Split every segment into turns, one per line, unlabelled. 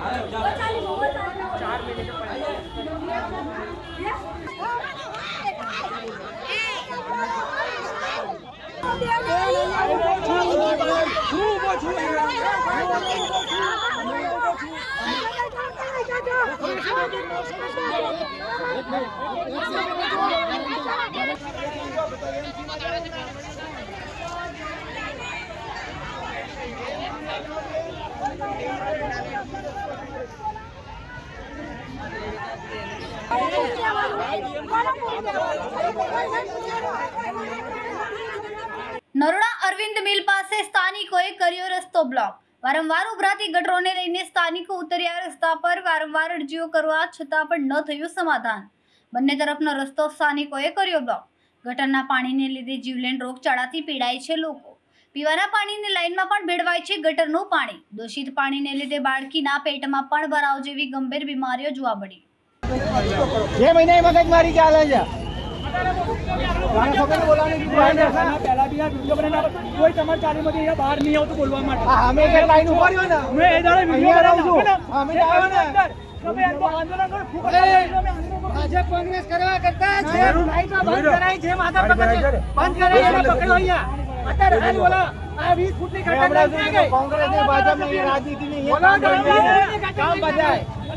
Hayır, hayır. Naroda Arvind મિલ પાસે સ્થાનિકોએ કર્યો રસ્તો બ્લોક. વારંવાર ઉભરાતી ગટરોને લઈને સ્થાનિકો ઉતર્યા રસ્તા પર વારંવાર અરજીઓ કરવા છતાં પણ ન થયું સમાધાન. બંને તરફનો રસ્તો સ્થાનિકોએ કર્યો બ્લોક. ગટરના પાણીને લીધે જીવલેણ રોગચાળાથી પીડાય છે લોકો. પીવાના પાણીની લાઇનમાં પણ ભેળવાય છે ગટરનું પાણી. દૂષિત પાણીને લીધે બાળકીના પેટમાં પણ ભરાવ જેવી ગંભીર બીમારીઓ જોવા મળી.
બે મહિના મગજમારી ચાલે છે. ભાજપ કોંગ્રેસ કરવા કરતા છે.
જરૂર.
લાઈટમાં બંધ કરાય છે માથા પકડે બંધ કરાય એને પકડો અહીંયા. અત્યારે હાલ બોલો. આ 20 ફૂટની ઘટના ક્યાં ગઈ? કોંગ્રેસ ને ભાજપની રાજનીતિ ની બોલો તો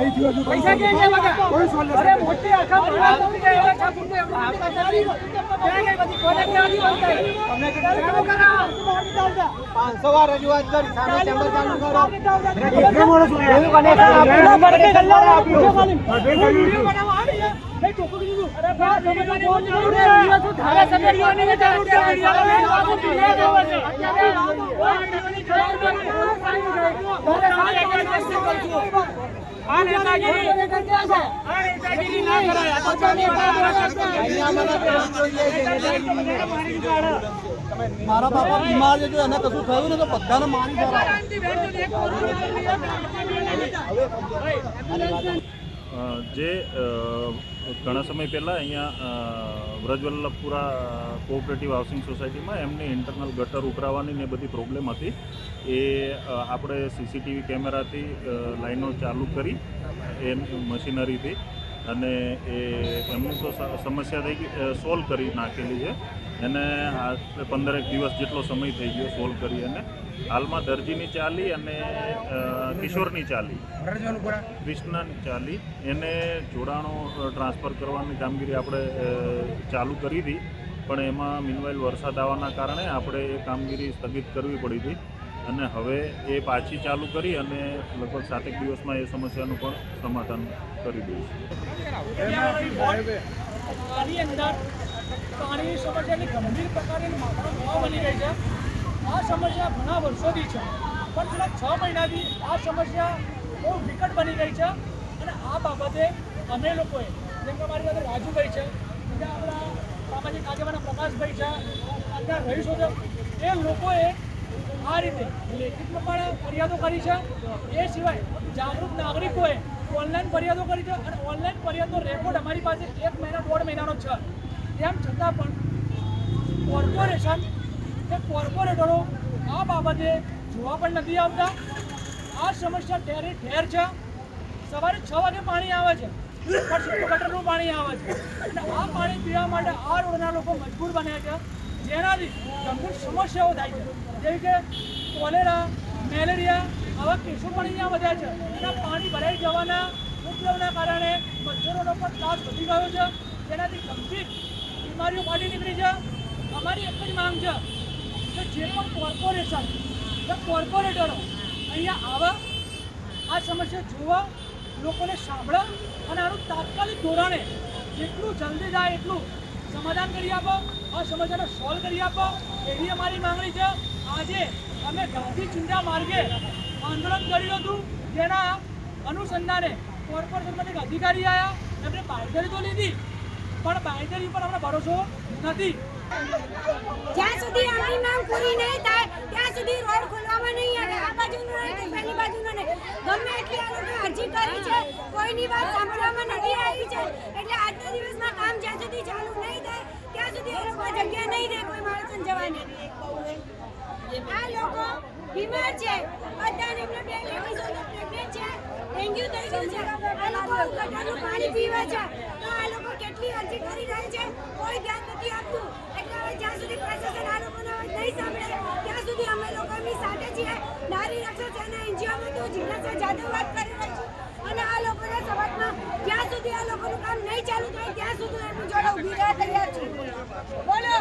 પૈસા ક્યાં ગયા બધા? અરે મોટી આખા પરિવારનું છે, એવા આખા કુટુંબ એમનું આખા ક્યાં ગઈ બધી? કોને ક્યાં ગઈ બંધાઈ? ચાલુ કરાવો.
પાંચસો વાર રજૂઆત કરી સામે ચેમ્બર ચાલુ કરો
એવું
connection આપ્યું.
વીડિયો બનાવવા આવી છે. મેં ચોખ્ખું કીધું. અરે ભાઈ, તમે તો બહુ જ જરૂર છે. વીડિયો જરૂર છે. વીડિયો આ નેતાગીરી આ નેતાગીરી ના કરાય આ તો
અહીંયા મને પેલું જોઈએ છે, નેતાગીરી નહીં. મારા બાપા બીમાર છે જો એને કશું થયું ને તો બધાને મારી જવા
જે ઘણા સમય પહેલાં અહીંયા વ્રજવલ્લભપુરા કોઓપરેટિવ હાઉસિંગ સોસાયટીમાં એમની ઇન્ટરનલ ગટર ઉભરાવાની ને બધી પ્રોબ્લેમ હતી. એ આપણે સીસીટીવી કેમેરાથી લાઈનો ચાલુ કરી એ મશીનરીથી અને એ એમનું તો સમસ્યા થઈ ગઈ સોલ્વ કરી નાખેલી છે. એને આ પંદરેક દિવસ જેટલો સમય થઈ ગયો સોલ્વ કરી અને હાલમાં દરજીની ચાલી અને કિશોરની ચાલી. કૃષ્ણની ચાલી. એને જોડાણો ટ્રાન્સફર કરવાની કામગીરી આપણે ચાલુ કરી હતી. પણ એમાં મીનવાઇલ વરસાદ આવવાના કારણે આપણે એ કામગીરી સ્થગિત કરવી પડી હતી. અને હવે એ પાછી ચાલુ કરી અને લગભગ સાતેક દિવસમાં એ સમસ્યાનું પણ સમાધાન કરી દઈશું.
પાણીની સમસ્યાની ગંભીર પ્રકારની માત્રા બની રહી છે. આ સમસ્યા ઘણા વર્ષોથી છે. પણ છેલ્લા છ મહિનાથી આ સમસ્યા બહુ વિકટ બની રહી છે અને આ બાબતે અમે લોકોએ, જેમ કે અમારી સાથે રાજુભાઈ છે આપણા સામાજિક આગેવાના પ્રકાશભાઈ છે અન્ય રહીશો છે, એ લોકોએ આ રીતે લેખિતમાં પણ ફરિયાદો કરી છે. એ સિવાય જાગૃત નાગરિકોએ ઓનલાઈન ફરિયાદો કરી છે અને ઓનલાઈન ફરિયાદનો રેકોર્ડ અમારી પાસે એક મહિના, દોઢ મહિનાનો છે. તેમ છતાં પણ કોર્પોરેશન કે કોર્પોરેટરો આ બાબતે જોવા પણ નથી આવતા. આ સમસ્યા ઠેરે ઠેર છે. સવારે છ વાગે પાણી આવે છે. પણ ગટરનું પાણી આવે છે. અને આ પાણી પીવા માટે આ રોડના લોકો મજબૂર બન્યા છે. જેનાથી ગંભીર સમસ્યાઓ થાય છે. જેવી કે કોલેરા, મેલેરિયા, આવા કેસો પણ અહીંયા વધ્યા છે. એના પાણી ભરાઈ જવાના ઉપદ્રવના કારણે મચ્છરોનો પણ ત્રાસ વધી ગયો છે. જેનાથી ગંભીર બીમારીઓ ફાટી નીકળી છે. અમારી એક જ માંગ છે કે જે પણ કોર્પોરેશન કે કોર્પોરેટરો અહીંયા આવા આ સમસ્યા જોવા, લોકોને સાંભળા અને આનું તાત્કાલિક ધોરણે જેટલું જલ્દી થાય એટલું સમાધાન કરી આપો આ સમસ્યાને સોલ્વ કરી આપો, એવી અમારી માંગણી છે. આજે અમે ગાંધી ચિંતા માર્ગે આંદોલન કર્યું હતું, જેના અનુસંધાને કોર્પોરેશનમાંથી એક અધિકારી આવ્યા એમને બાંધરી તો લીધી, પણ બાંધરી પર અમને ભરોસો નથી.
જ્યાં સુધી અમારી માંગ પૂરી નહીં થાય, ત્યાં સુધી રોડ ખોલવામાં નહીં આવે. ગમે એટલી અરજી કરી છે, કોઈની વાત સાંભળવામાં નથી આવી છે. એટલે આજના દિવસમાં કામ જ્યાં સુધી ચાલુ નહીં થાય, ત્યાં સુધી એ લોકો જગ્યા નહીં દે કોઈ માણસને જવાની. આ લોકો બીમાર છે. બધાને એમને બે લેડીઝો પ્રેગ્નન્ટ છે. ડેન્ગ્યુ થઈ ગયું છે. આ લોકો ગટરનું પાણી પીવે છે. તો આ લોકો કેટલી અરજી કરી રહ્યા છે? કોઈ ધ્યાન નથી આપતું એટલે હવે જ્યાં સુધી પ્રશાસન આ લોકોનો અવાજ નહીં સાંભળે ત્યાં સુધી અમે લોકો એમની સાથે છીએ નારી રક્ષા સેના એનજીઓમાંથી યાદવ વાત કરી રહી છું. અને આ લોકોના સમાજમાં જ્યાં સુધી આ લોકોનું કામ નહીં ચાલુ થાય, ત્યાં સુધી એમની જોડે ઊભી રહ્યા તૈયાર છું બોલો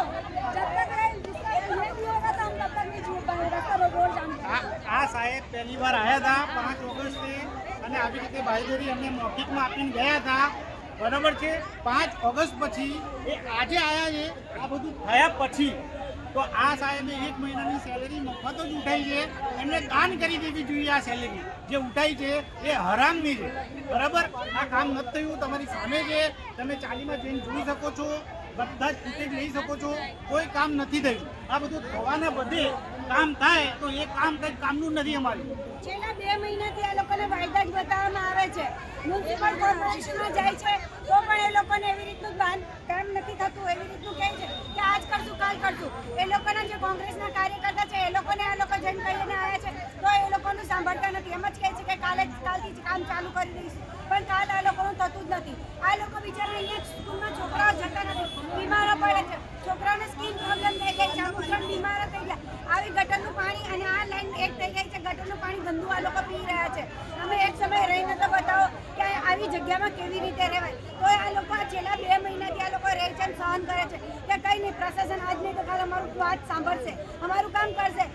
આ સાહેબ પહેલી વાર આવ્યા હતા પાંચ ઓગસ્ટે અને આવી રીતે બાહેધરી અમને મૌખિકમાં આપીને ગયા હતા. બરાબર છે? પાંચ ઓગસ્ટ પછી એ આજે આવ્યા છે. આ બધું થયા પછી તો આ સાહેબે એક મહિનાની સેલેરી મફત જ ઉઠાઈ છે. એમને દાન કરી દેવી જોઈએ આ સેલેરી જે ઉઠાઈ છે એ હરામની છે. બરાબર? આ કામ નથી થયું. તમારી સામે છે. તમે ચાલીમાં જઈને જોઈ શકો છો. બધા જ ફૂટેજ લઈ શકો છો. કોઈ કામ નથી થયું. આ બધું થવાના બધે કામ થાય તો એ કામ કંઈ કામનું નથી અમારું.
છેલ્લા બે મહિનાથી આ લોકોને વાયદા જ મ્યુનિસિપલ કોર્પોરેશનમાં જાય છે, તો પણ એ લોકોને એવી રીતનું બાંધ કામ નથી થતું, એવી રીતનું કહે છે કે આજ કરશું, કાલ કરશું. એ લોકોના જે કોંગ્રેસના કાર્યકર્તા છે, એ લોકોને આ લોકો જઈને કહીને આવ્યા છે, તો એ લોકોનું સાંભળતા નથી. એમ જ કહે છે કે કાલે કાલથી જ કામ ચાલુ કરી દઈશું. પણ કાલ આ લોકોનું થતું જ નથી. આ લોકો બિચારા અહીંયા સ્કૂલમાં છોકરાઓ જતા નથી, બીમારો પડે છે. છોકરાઓને સ્કીન પ્રોબ્લેમ થઈ ગઈ છે અમુક જણ બીમારો થઈ ગયા. આવી ગટરનું પાણી અને આ લાઈન એક થઈ ગઈ છે, ગટરનું પાણી ગંદુ આ લોકો પી રહ્યા છે. અમે એક સમય રહીને તો બતાવો આવી જગ્યામાં કેવી રીતે રહેવાય? તો આ લોકો છેલ્લા બે મહિનાથી આ લોકો રહે છે સહન કરે છે કે કંઈ નહીં, પ્રશાસન આજ નહીં તો કાલ અમારું વાત સાંભળશે, અમારું કામ કરશે.